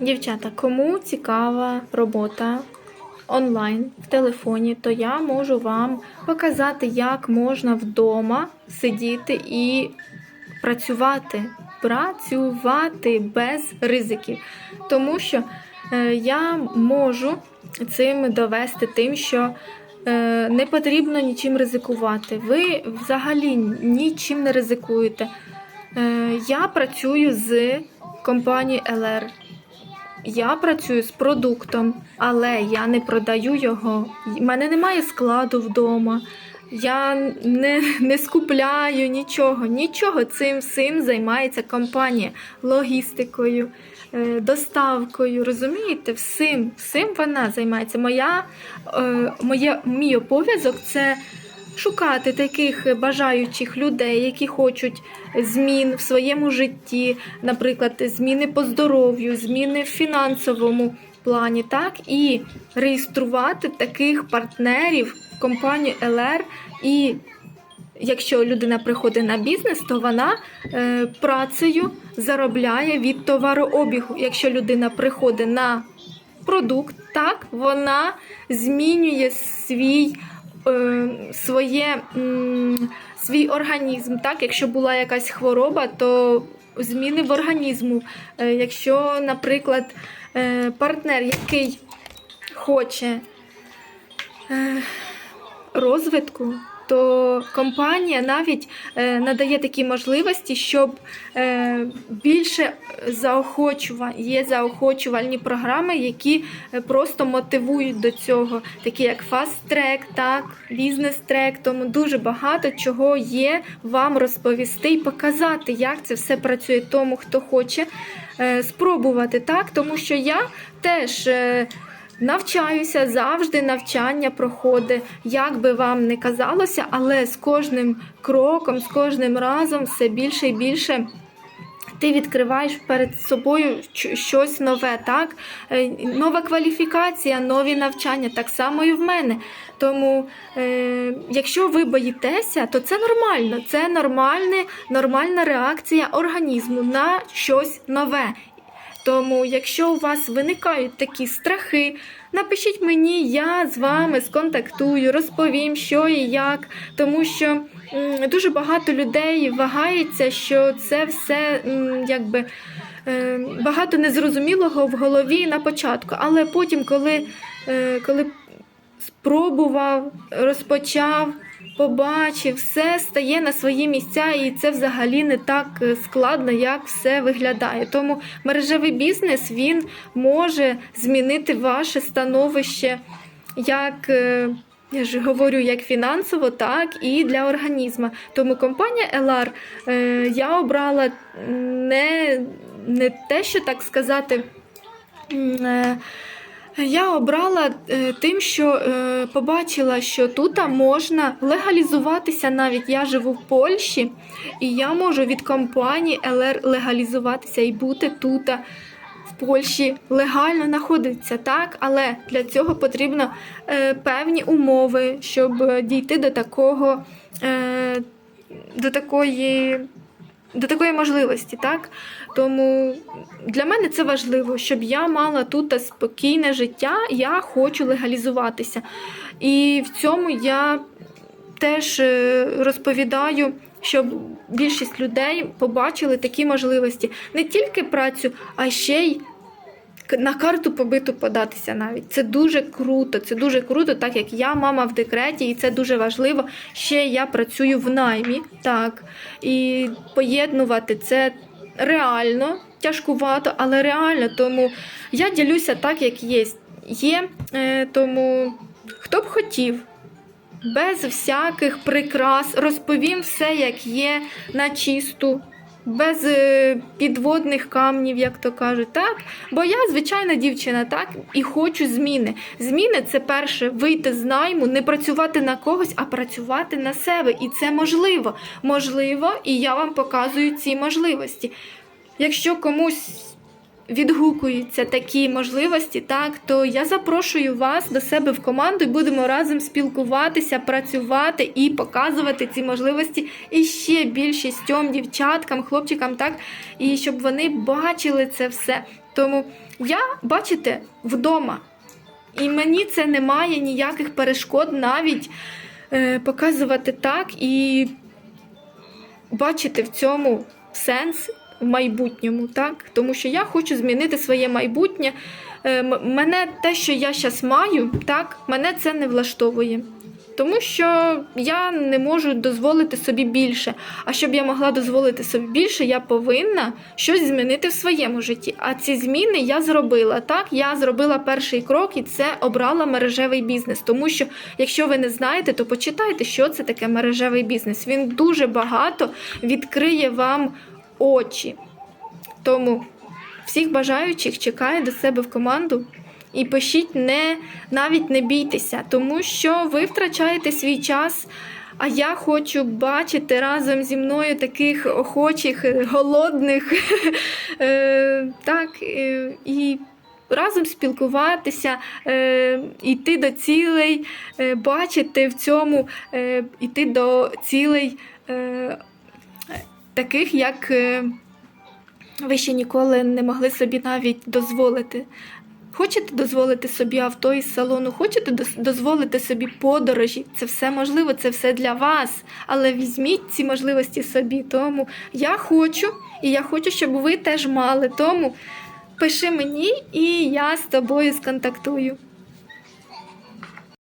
Дівчата, кому цікава робота онлайн в телефоні, то я можу вам показати, як можна вдома сидіти і працювати. Працювати без ризиків. Тому що е, я можу цим довести тим, що е, не потрібно нічим ризикувати. Ви взагалі нічим не ризикуєте. Е, я працюю з компанією LR. Я працюю з продуктом, але я не продаю його. У мене немає складу вдома. Я не, не скупляю нічого. Нічого цим всім займається компанія логістикою, е, доставкою. Розумієте, всім, всім вона займається. Моя, е, моє, мій обов'язок це шукати таких бажаючих людей, які хочуть змін в своєму житті, наприклад, зміни по здоров'ю, зміни в фінансовому плані, так і реєструвати таких партнерів в компанію LR і. Якщо людина приходить на бізнес, то вона е, працею заробляє від товарообігу. Якщо людина приходить на продукт, так вона змінює свій своє, свій організм. Так? Якщо була якась хвороба, то зміни в організму. Е, якщо, наприклад, е, партнер, який хоче е, розвитку, то компанія навіть е, надає такі можливості, щоб е, більше заохочува... є заохочувальні програми, які е, просто мотивують до цього, такі як Track, так, Track, тому дуже багато чого є вам розповісти і показати, як це все працює тому, хто хоче спробувати, так, тому що я теж. Навчаюся завжди навчання проходить, як би вам не казалося, але з кожним кроком, з кожним разом все більше і більше. Ти відкриваєш перед собою щось нове, так? Е, Нова кваліфікація, нові навчання, так само і в мене. Тому, е, якщо ви боїтеся, то це нормально. Це нормальне, нормальна реакція організму на щось нове. Тому, якщо у вас виникають такі страхи, напишіть мені, я з вами сконтактую, розповім, що і як, тому що дуже багато людей вагається, що це все якби. е, Багато незрозумілого в голові на початку, але потім, коли, е, коли спробував, розпочав, побачив, все стає на свої місця, і це взагалі не так е, складно, як все виглядає. Тому мережевий бізнес він може змінити ваше становище як. е, Я ж говорю як фінансово, так і для організму. Тому компанія LR е, я обрала не, не те, що так сказати. е, я обрала е, тим, що е, побачила, що тут можна легалізуватися навіть. Я живу в Польщі, і я можу від компанії LR легалізуватися і бути тут в Польщі легально знаходитися, так, але для цього потрібно е, певні умови, щоб е, дійти до такого, е, до такої. До такої можливості, так? Тому для мене це важливо, щоб я мала тут спокійне життя, я хочу легалізуватися. І в цьому я теж е, розповідаю, щоб більшість людей побачили такі можливості. Не тільки працю, а ще й на карту побиту податися навіть. Це дуже круто. Це дуже круто, так як я мама в декреті, і це дуже важливо. Ще я працюю в наймі, так. І поєднувати це реально, тяжкувато, але реально. Тому я ділюся так, як є. Є, е, тому хто б хотів. Без всяких прикрас розповім все, як є на чисту, без е, підводних камнів, як то кажуть, так? Бо я звичайна дівчина, так, і хочу зміни. Зміни це перше вийти з найму, не працювати на когось, а працювати на себе. І це можливо. Можливо, і я вам показую ці можливості. Якщо комусь відгукуються такі можливості, так то я запрошую вас до себе в команду і будемо разом спілкуватися, працювати і показувати ці можливості і ще більшістьом дівчаткам, хлопчикам, так і щоб вони бачили це все. Тому я, бачите, вдома. І мені це не має ніяких перешкод навіть е, показувати так і бачити в цьому сенс в майбутньому, так? Тому що я хочу змінити своє майбутнє. Е, мене те, що я зараз маю, так, мене це не влаштовує. Тому що я не можу дозволити собі більше. А щоб я могла дозволити собі більше, я повинна щось змінити в своєму житті. А ці зміни я зробила. Так, я зробила перший крок і це обрала мережевий бізнес. Тому що, якщо ви не знаєте, то почитайте, що це таке мережевий бізнес. Він дуже багато відкриє вам очі. Тому всіх бажаючих чекаю до себе в команду. І пишіть не навіть не бійтеся, тому що ви втрачаєте свій час. А я хочу бачити разом зі мною таких охочих, голодних, е, так, е, і разом спілкуватися, е, йти до цілей, бачити в цьому, йти до цілей таких, як е, ви ще ніколи не могли собі навіть дозволити. Хочете дозволити собі авто із салону, хочете дозволити собі подорожі. Це все можливо, це все для вас. Але візьміть ці можливості собі. Тому я хочу, і я хочу, щоб ви теж мали. Тому пиши мені, і я з тобою сконтактую.